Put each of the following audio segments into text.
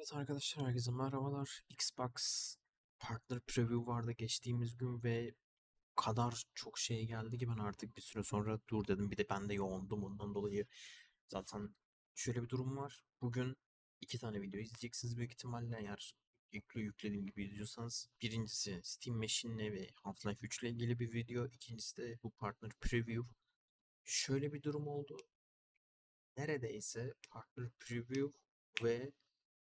Evet arkadaşlar herkese merhabalar. Xbox Partner Preview vardı geçtiğimiz gün ve kadar çok şey geldi ki ben artık bir süre sonra dur dedim. Bir de ben de yoğundum ondan dolayı. Zaten şöyle bir durum var. Bugün iki tane video izleyeceksiniz büyük ihtimalle eğer yüklü yüklediğim gibi izliyorsanız. Birincisi Steam Machine'le ve Half-Life 3 ile ilgili bir video. İkincisi de bu Partner Preview. Şöyle bir durum oldu. Neredeyse Partner Preview ve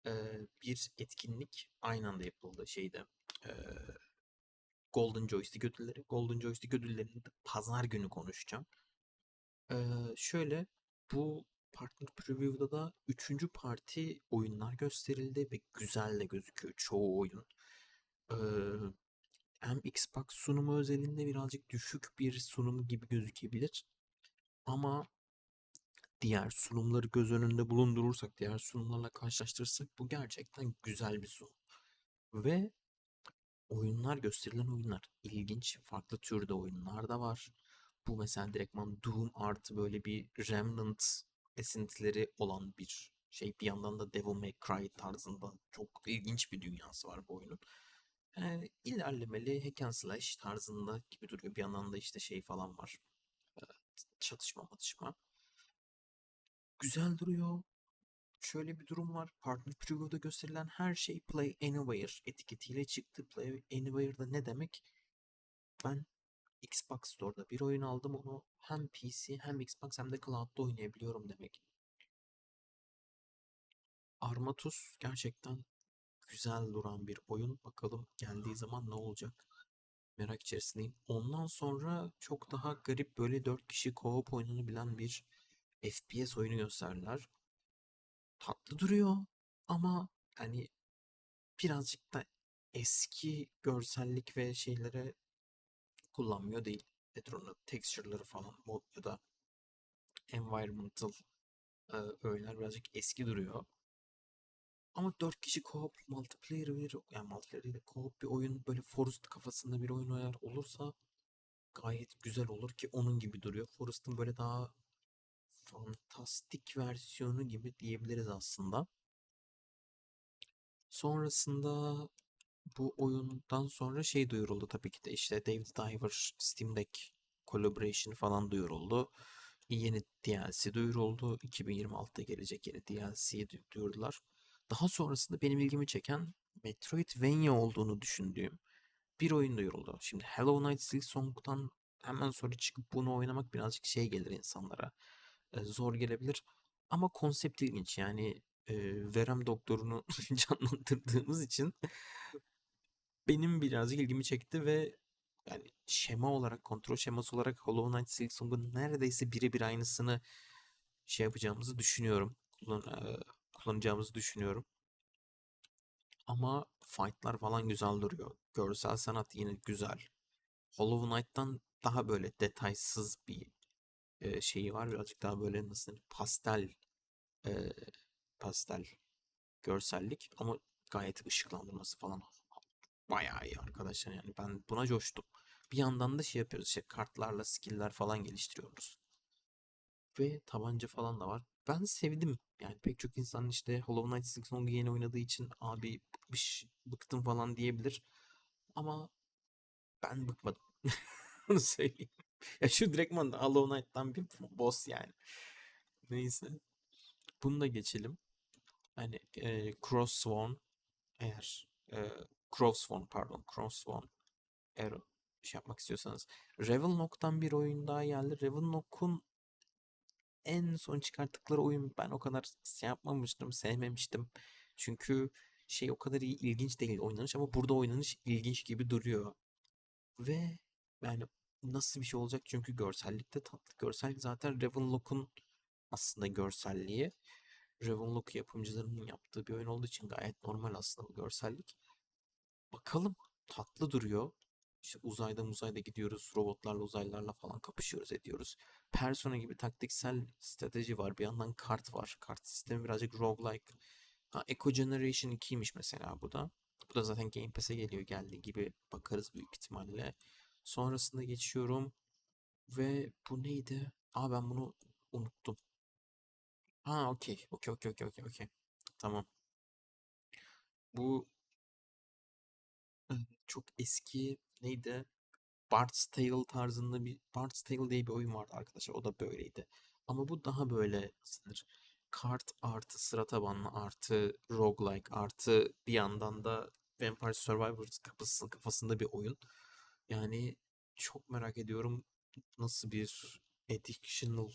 eee, bir etkinlik aynı anda yapıldı şeyde. eee, Golden Joystick ödülleri. Golden Joystick ödüllerini de pazar günü konuşacağım. Eee, şöyle bu Partner Preview'da da üçüncü parti oyunlar gösterildi ve güzel de gözüküyor çoğu oyun. Eee, hem Xbox sunumu özelinde birazcık düşük bir sunum gibi gözükebilir. Ama diğer sunumları göz önünde bulundurursak, diğer sunumlarla karşılaştırırsak bu gerçekten güzel bir sunum. Ve oyunlar gösterilen oyunlar ilginç, farklı türde oyunlar da var. Bu mesela direktman Doom artı böyle bir Remnant esintileri olan bir şey. Bir yandan da Devil May Cry tarzında çok ilginç bir dünyası var bu oyunun. Yani ilerlemeli hack and slash tarzında gibi duruyor. Bir yandan da işte şey falan var. Çatışma matışma. Güzel duruyor. Şöyle bir durum var. Partner Preview'da gösterilen her şey Play Anywhere etiketiyle çıktı. Play Anywhere'da ne demek? Ben Xbox Store'da bir oyun aldım onu hem PC hem Xbox hem de Cloud'da oynayabiliyorum demek. Armatus gerçekten güzel duran bir oyun. Bakalım geldiği zaman ne olacak? Merak içerisindeyim. Ondan sonra çok daha garip böyle 4 kişi co-op oynanabilen bir FPS oyunu gösterdiler. Tatlı duruyor ama hani birazcık da eski görsellik ve şeylere kullanmıyor değil. Nedir? Texture'ları falan mod ya da environmental e, öğeler birazcık eski duruyor. Ama 4 kişi co-op multiplayer bir yani multiplayer değil de co-op bir oyun böyle Forest kafasında bir oyun eğer olursa gayet güzel olur ki onun gibi duruyor. Forest'ın böyle daha fantastik versiyonu gibi diyebiliriz aslında. Sonrasında bu oyundan sonra şey duyuruldu tabii ki de işte David Diver Steam Deck collaboration falan duyuruldu. Yeni DLC duyuruldu. 2026'da gelecek yeni DLC'yi duyurdular. Daha sonrasında benim ilgimi çeken Metroidvania olduğunu düşündüğüm bir oyun duyuruldu. Şimdi Hello Night Silk Song'dan hemen sonra çıkıp bunu oynamak birazcık şey gelir insanlara. Zor gelebilir. Ama konsept ilginç. Yani e, verem doktorunu canlandırdığımız için benim birazcık ilgimi çekti ve yani şema olarak, kontrol şeması olarak Hollow Knight Silksong'un neredeyse birebir aynısını şey yapacağımızı düşünüyorum. Kullan, e, kullanacağımızı düşünüyorum. Ama fight'lar falan güzel duruyor. Görsel sanat yine güzel. Hollow Knight'tan daha böyle detaysız bir e, şeyi var. Birazcık daha böyle nasıl pastel e, pastel görsellik ama gayet ışıklandırması falan bayağı iyi arkadaşlar yani ben buna coştum. Bir yandan da şey yapıyoruz işte kartlarla skill'ler falan geliştiriyoruz. Ve tabanca falan da var. Ben sevdim. Yani pek çok insan işte Hollow Knight Silksong'u yeni oynadığı için abi bıkmış, bıktım falan diyebilir. Ama ben bıkmadım. Onu söyleyeyim. Ya şu direktman Hollow Knight'tan bir boss yani. Neyse. Bunu da geçelim. Hani e, Crosssworn eğer e, Crosssworn pardon Crosssworn eğer şey yapmak istiyorsanız Ravenlock'tan bir oyun daha geldi. Ravenlock'un en son çıkarttıkları oyun ben o kadar şey yapmamıştım, sevmemiştim. Çünkü şey o kadar iyi ilginç değil oynanış ama burada oynanış ilginç gibi duruyor. Ve yani nasıl bir şey olacak çünkü görsellikte tatlı. Görsellik zaten Ravenlock'un aslında görselliği. Ravenlock yapımcılarının yaptığı bir oyun olduğu için gayet normal aslında bu görsellik. Bakalım tatlı duruyor. İşte uzayda uzayda gidiyoruz. Robotlarla uzaylılarla falan kapışıyoruz ediyoruz. Persona gibi taktiksel strateji var. Bir yandan kart var. Kart sistemi birazcık roguelike. Ha, Echo Generation 2'ymiş mesela bu da. Bu da zaten Game Pass'e geliyor geldiği gibi bakarız büyük ihtimalle. Sonrasında geçiyorum. Ve bu neydi? Aa ben bunu unuttum. Ha okey. Okey okey okey okey okey. Tamam. Bu çok eski neydi? Bard's Tale tarzında bir Bard's Tale diye bir oyun vardı arkadaşlar. O da böyleydi. Ama bu daha böyle nasıldır? Kart artı sıra tabanlı artı roguelike artı bir yandan da Vampire Survivors kafası, kafasında bir oyun. Yani çok merak ediyorum nasıl bir addictional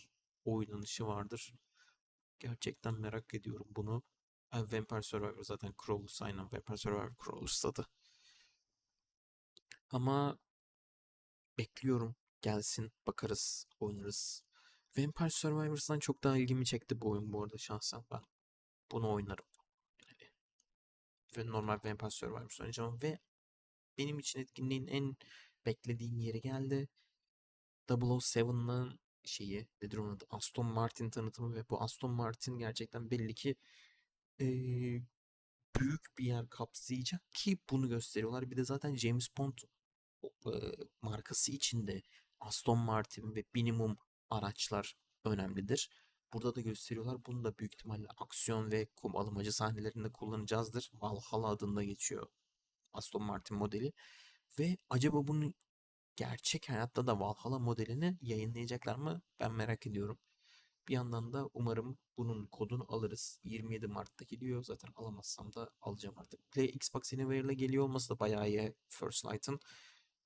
oynanışı vardır. Gerçekten merak ediyorum bunu. Vampire Survivor zaten Crawlers aynen Vampire Survivor Crawlers adı. Ama bekliyorum gelsin bakarız oynarız. Vampire Survivors'dan çok daha ilgimi çekti bu oyun bu arada şahsen ben. Bunu oynarım. Yani. Ve normal Vampire Survivors oynayacağım ve benim için etkinliğin en beklediğim yeri geldi. 007'ın şeyi nedir onun adı? Aston Martin tanıtımı ve bu Aston Martin gerçekten belli ki eee, büyük bir yer kapsayacak ki bunu gösteriyorlar. Bir de zaten James Bond eee, markası içinde Aston Martin ve minimum araçlar önemlidir. Burada da gösteriyorlar. Bunu da büyük ihtimalle aksiyon ve kum alımacı sahnelerinde kullanacağızdır. Valhalla adında geçiyor Aston Martin modeli. Ve acaba bunu gerçek hayatta da Valhalla modelini yayınlayacaklar mı? Ben merak ediyorum. Bir yandan da umarım bunun kodunu alırız. 27 Mart'ta geliyor. Zaten alamazsam da alacağım artık. Play Xbox Anywhere geliyor olması da bayağı iyi First Light'ın.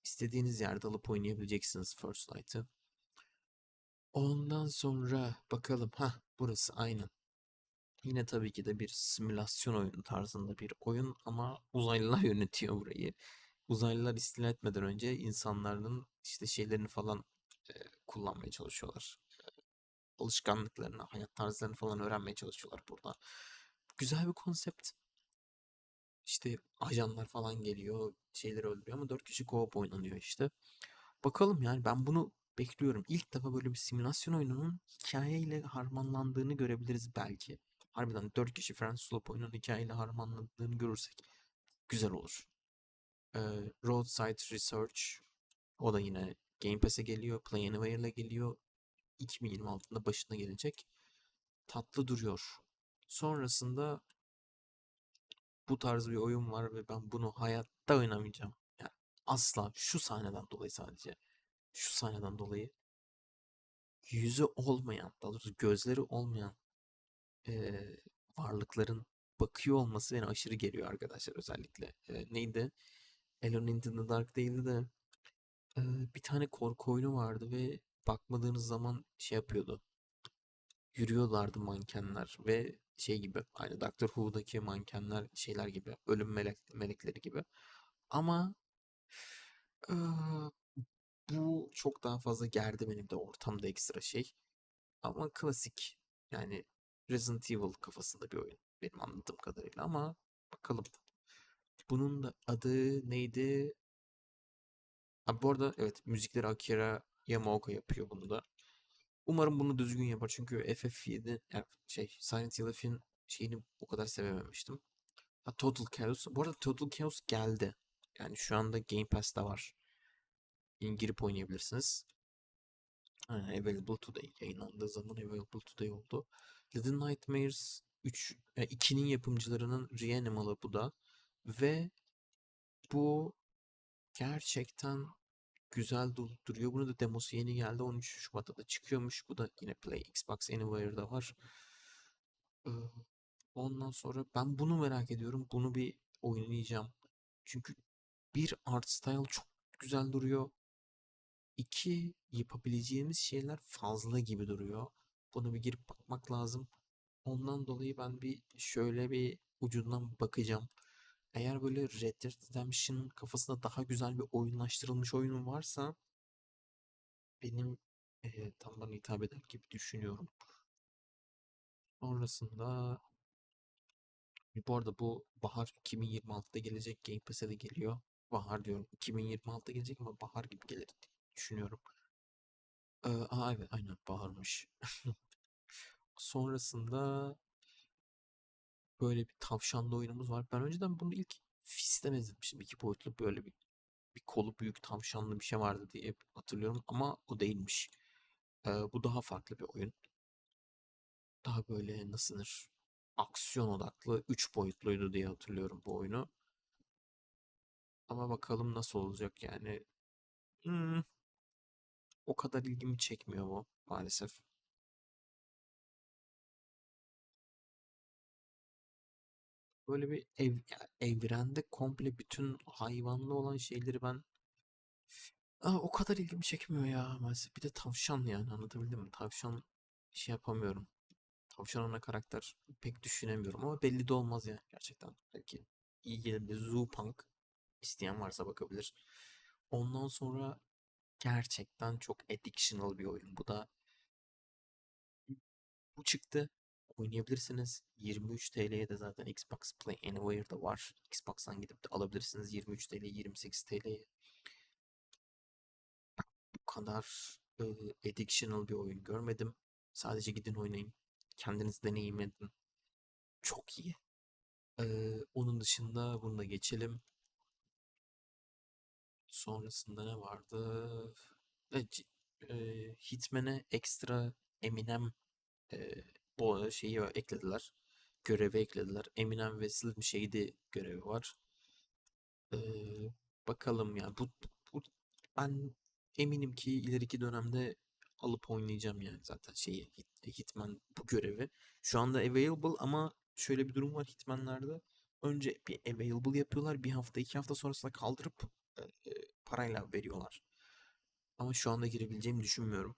İstediğiniz yerde alıp oynayabileceksiniz First Light'ı. Ondan sonra bakalım. ha burası aynen. Yine tabii ki de bir simülasyon oyunu tarzında bir oyun ama uzaylılar yönetiyor burayı. Uzaylılar istila etmeden önce insanların işte şeylerini falan e, kullanmaya çalışıyorlar. Alışkanlıklarını, hayat tarzlarını falan öğrenmeye çalışıyorlar burada. Güzel bir konsept. İşte ajanlar falan geliyor, şeyleri öldürüyor ama 4 kişi co-op oynanıyor işte. Bakalım yani ben bunu bekliyorum. İlk defa böyle bir simülasyon oyununun hikayeyle harmanlandığını görebiliriz belki. Harbiden 4 kişi Friends Slope oyunun hikayeyle harmanlandığını görürsek güzel olur. Ee, Roadside Research o da yine Game Pass'e geliyor. Play Anywhere ile geliyor. 2026'da başına gelecek. Tatlı duruyor. Sonrasında bu tarz bir oyun var ve ben bunu hayatta oynamayacağım. Yani asla şu sahneden dolayı sadece. Şu sahneden dolayı yüzü olmayan, daha doğrusu gözleri olmayan eee, varlıkların bakıyor olması beni aşırı geriyor arkadaşlar özellikle. Eee, neydi? Alone in the Dark değildi de eee, bir tane korku oyunu vardı ve bakmadığınız zaman şey yapıyordu. Yürüyorlardı mankenler ve şey gibi aynı Doctor Who'daki mankenler şeyler gibi ölüm melek, melekleri gibi. Ama eee, bu çok daha fazla gerdi benim de ortamda ekstra şey. Ama klasik yani Resident Evil kafasında bir oyun benim anladığım kadarıyla ama bakalım. Bunun da adı neydi? Ha, bu arada evet müzikleri Akira Yamaoka yapıyor bunu da. Umarım bunu düzgün yapar çünkü FF7 yani şey Silent Hill F'in şeyini o kadar sevememiştim. Ha, Total Chaos. Bu arada Total Chaos geldi. Yani şu anda Game Pass'ta var. girip oynayabilirsiniz. Aynen, available today. Yayınlandığı zaman available today oldu. Little Nightmares 3, e, 2'nin yapımcılarının Reanimal'ı bu da. Ve bu gerçekten güzel dur- duruyor. Bunun da demosu yeni geldi. 13 Şubat'ta da çıkıyormuş. Bu da yine Play Xbox Anywhere'da var. Ondan sonra ben bunu merak ediyorum. Bunu bir oynayacağım. Çünkü bir art style çok güzel duruyor. İki yapabileceğimiz şeyler fazla gibi duruyor. Buna bir girip bakmak lazım. Ondan dolayı ben bir şöyle bir ucundan bakacağım. Eğer böyle Red Dead Redemption kafasında daha güzel bir oyunlaştırılmış oyun varsa benim eee, tam bana hitap eder gibi düşünüyorum. Sonrasında bu arada bu bahar 2026'da gelecek Game Pass'e de geliyor. Bahar diyorum. 2026'da gelecek ama bahar gibi gelir diye düşünüyorum. Ee, aa evet aynen baharmış. Sonrasında böyle bir tavşanlı oyunumuz var. Ben önceden bunu ilk Fist'e benzetmiştim. İki boyutlu böyle bir, bir kolu büyük tavşanlı bir şey vardı diye hatırlıyorum ama o değilmiş. Ee, bu daha farklı bir oyun. Daha böyle nasıl denir? aksiyon odaklı 3 boyutluydu diye hatırlıyorum bu oyunu. Ama bakalım nasıl olacak yani. Hmm, o kadar ilgimi çekmiyor bu maalesef. Böyle bir ev, evrende komple bütün hayvanlı olan şeyleri ben Aa, o kadar ilgimi çekmiyor ya maalesef. Bir de tavşan yani anlatabildim mi? Tavşan şey yapamıyorum. Tavşan ana karakter pek düşünemiyorum ama belli de olmaz yani gerçekten. Belki iyi gelebilir. Zoopunk isteyen varsa bakabilir. Ondan sonra gerçekten çok addictional bir oyun. Bu da bu çıktı. Oynayabilirsiniz. 23 TL'ye de zaten Xbox Play Anywhere'da var. Xbox'tan gidip de alabilirsiniz. 23 TL, 28 TL'ye. Bu kadar e, addictional bir oyun görmedim. Sadece gidin oynayın. Kendiniz deneyimledin. Çok iyi. Ee, onun dışında bunu da geçelim. Sonrasında ne vardı? E, e, Hitman'e ekstra Eminem e, bu şeyi eklediler. Görevi eklediler. Eminem ve Slim Shady görevi var. Ee, bakalım ya. Bu, bu ben eminim ki ileriki dönemde alıp oynayacağım yani zaten şeyi Hit- Hitman bu görevi. Şu anda available ama şöyle bir durum var Hitman'larda. Önce bir available yapıyorlar. Bir hafta iki hafta sonrasında kaldırıp e, parayla veriyorlar. Ama şu anda girebileceğimi düşünmüyorum.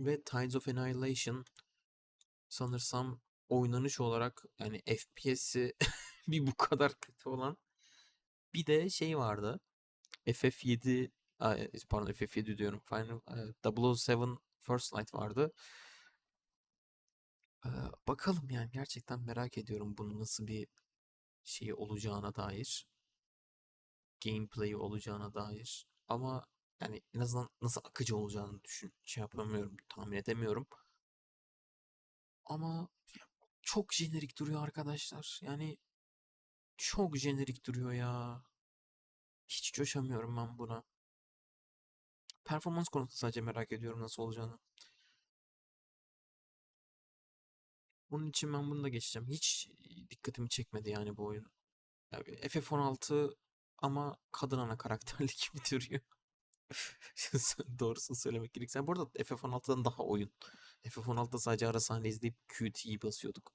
Ve Tides of Annihilation sanırsam oynanış olarak yani FPS'i bir bu kadar kötü olan bir de şey vardı. FF7 a, e, pardon FF7 diyorum. Final e, 007 First Light vardı. Bakalım yani gerçekten merak ediyorum bunun nasıl bir şey olacağına dair. Gameplay olacağına dair. Ama yani en azından nasıl akıcı olacağını düşün. Şey yapamıyorum, tahmin edemiyorum. Ama çok jenerik duruyor arkadaşlar. Yani çok jenerik duruyor ya. Hiç coşamıyorum ben buna. Performans konusunda sadece merak ediyorum nasıl olacağını. Bunun için ben bunu da geçeceğim. Hiç dikkatimi çekmedi yani bu oyun. Yani FF16 ama kadın ana karakterli gibi duruyor. Doğrusunu söylemek gerekirse. Bu arada FF16'dan daha oyun. FF16'da sadece ara sahne izleyip QTE'yi basıyorduk.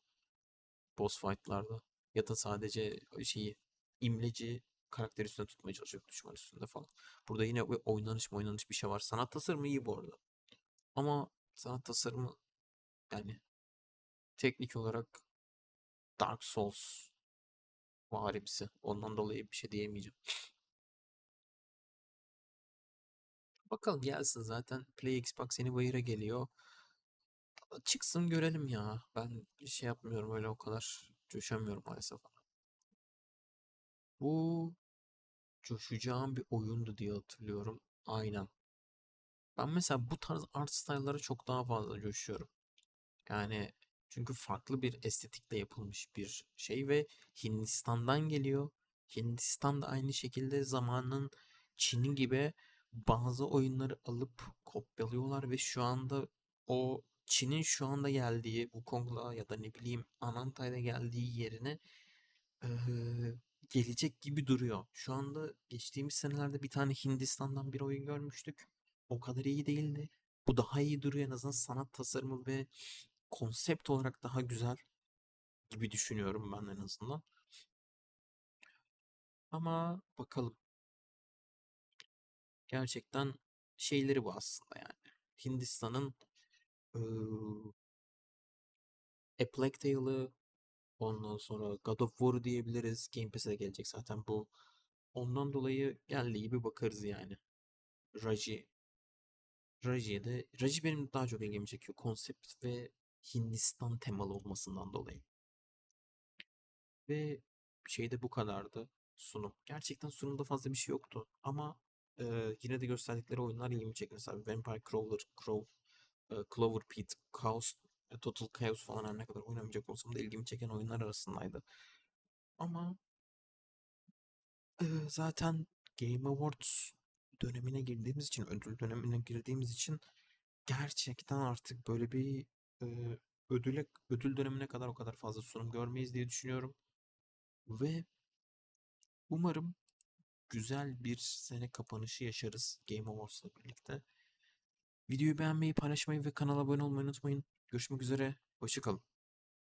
Boss fight'larda. Ya da sadece şeyi imleci karakter üstünde tutmaya çalışıyorduk düşman üstünde falan. Burada yine oynanış mı oynanış bir şey var. Sanat tasarımı iyi bu arada. Ama sanat tasarımı yani teknik olarak Dark Souls varimsi. Ondan dolayı bir şey diyemeyeceğim. Bakalım gelsin zaten. Play Xbox Anywhere'a geliyor. Çıksın görelim ya. Ben bir şey yapmıyorum öyle o kadar. Coşamıyorum maalesef. Bu coşacağım bir oyundu diye hatırlıyorum. Aynen. Ben mesela bu tarz art style'lara çok daha fazla coşuyorum. Yani çünkü farklı bir estetikle yapılmış bir şey ve Hindistan'dan geliyor. Hindistan da aynı şekilde zamanın Çin'i gibi bazı oyunları alıp kopyalıyorlar ve şu anda o Çin'in şu anda geldiği Wukong'la ya da ne bileyim Anantay'da geldiği yerine eee, gelecek gibi duruyor. Şu anda geçtiğimiz senelerde bir tane Hindistan'dan bir oyun görmüştük. O kadar iyi değildi. Bu daha iyi duruyor en azından sanat tasarımı ve konsept olarak daha güzel gibi düşünüyorum ben en azından. Ama bakalım. Gerçekten şeyleri bu aslında yani. Hindistan'ın eee A Plague Tale'ı ondan sonra God of War diyebiliriz. Game Pass'e gelecek zaten bu. Ondan dolayı geldiği gibi bakarız yani. Raji. Raji'ye de Raji benim daha çok ilgimi çekiyor. Konsept ve Hindistan temalı olmasından dolayı. Ve şey de bu kadardı sunum. Gerçekten sunumda fazla bir şey yoktu. Ama e, yine de gösterdikleri oyunlar ilgimi çekti. Mesela Vampire Crawler, Crow, Clover Pit, Chaos, e, Total Chaos falan her ne kadar oynamayacak olsam da ilgimi çeken oyunlar arasındaydı. Ama e, zaten Game Awards dönemine girdiğimiz için, ödül dönemine girdiğimiz için gerçekten artık böyle bir e, ödüle ödül dönemine kadar o kadar fazla sunum görmeyiz diye düşünüyorum. Ve umarım güzel bir sene kapanışı yaşarız Game Awards'la birlikte. Videoyu beğenmeyi, paylaşmayı ve kanala abone olmayı unutmayın. Görüşmek üzere. Hoşçakalın.